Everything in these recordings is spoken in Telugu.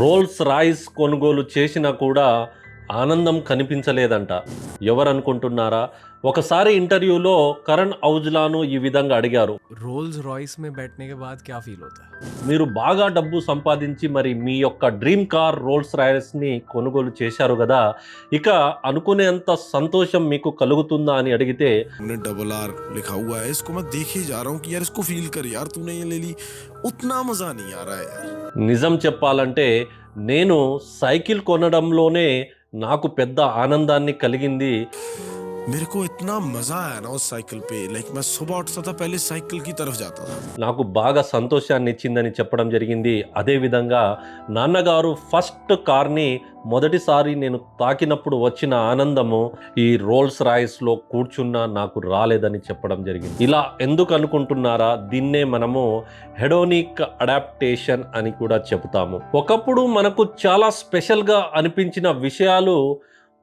రోల్స్ రాయిస్ కొనుగోలు చేసినా కూడా ఆనందం కనిపించలేదంట ఎవరనుకుంటున్నారా ఒకసారి ఇంటర్వ్యూలో కరణ్ ఔజ్లాను ఈ విధంగా అడిగారు रोल्स रॉयस में बैठने के बाद क्या फील होता है మీరు బాగా డబ్బు సంపాదించి మరి మీ యొక్క డ్రీమ్ కార్ రోల్స్ రాయల్స్ ని కొనుగోలు చేశారు కదా ఇక అనుకునేంత సంతోషం మీకు కలుగుతుందా అని అడిగితే हमने डबल आर लिखा हुआ है इसको मैं देख ही जा रहा हूँ कि यार इसको फील कर यार तूने ये ले ली उतना मजा नहीं आ रहा है यार నిజం చెప్పాలంటే నేను సైకిల్ కొనడంలోనే నాకు పెద్ద ఆనందాన్ని కలిగింది. मेरे को इतना मजा आया ना उस साइकिल पे लाइक मैं सुबह उठता था पहले साइकिल की तरफ जाता था నాకు బాగా సంతోషాన్ని ఇచ్చిందని చెప్పడం జరిగింది అదేవిధంగా నాన్నగారు ఫస్ట్ కార్ని మొదటిసారి నేను తాకినప్పుడు వచ్చిన ఆనందము ఈ రోల్స్ రాయిస్లో కూర్చున్న నాకు రాలేదని చెప్పడం జరిగింది ఇలా ఎందుకు అనుకుంటున్నారా దీన్నే మనము హెడోనిక్ అడాప్టేషన్ అని కూడా చెబుతాము ఒకప్పుడు మనకు చాలా స్పెషల్గా అనిపించిన విషయాలు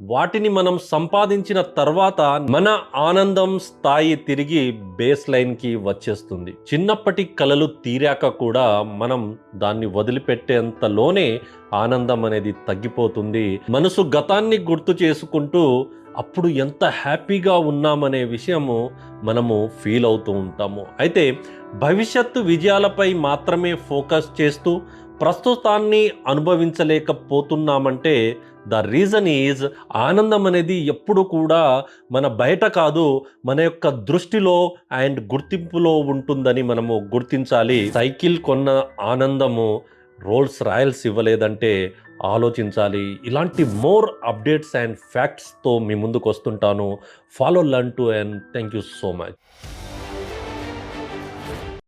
వాటిని మనం సంపాదించిన తర్వాత మన ఆనందం స్థాయి తిరిగి బేస్ లైన్కి వచ్చేస్తుంది. చిన్నప్పటి కలలు తీరాక కూడా మనం దాన్ని వదిలిపెట్టేంతలోనే ఆనందం అనేది తగ్గిపోతుంది. మనసు గతాన్ని గుర్తు చేసుకుంటూ అప్పుడు ఎంత హ్యాపీగా ఉన్నామనే విషయము మనము ఫీల్ అవుతూ ఉంటాము. అయితే భవిష్యత్తు విజయాలపై మాత్రమే ఫోకస్ చేస్తూ ప్రస్తుతాన్ని అనుభవించలేకపోతున్నామంటే ద రీజన్ ఈజ్ ఆనందం అనేది ఎప్పుడు కూడా మన బయట కాదు మన యొక్క దృష్టిలో అండ్ గుర్తింపులో ఉంటుందని మనము గుర్తించాలి. సైకిల్ కొన్న ఆనందము రోల్స్ రాయల్స్ ఇవ్వలేదంటే ఆలోచించాలి. ఇలాంటి మోర్ అప్డేట్స్ అండ్ ఫ్యాక్ట్స్తో మీ ముందుకు వస్తుంటాను follow learn to and thank you so much.